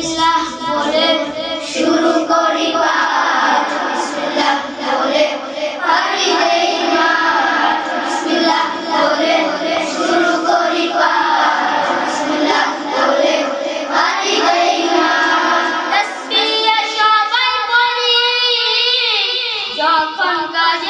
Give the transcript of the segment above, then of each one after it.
বিসমিল্লাহ বলে শুরু করি পাঠ। বিসমিল্লাহ বলে পারি দেই মাঠ। বিসমিল্লাহ বলে শুরু করি পাঠ। বিসমিল্লাহ বলে পারি যখন কাজে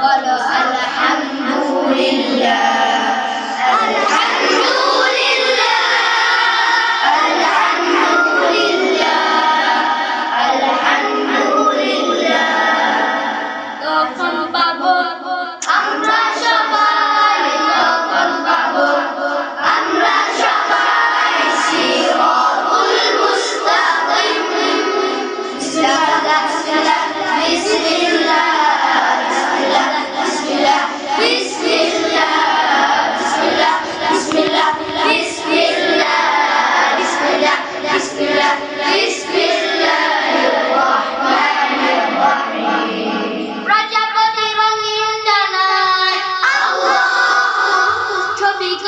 বলো আল্লাহ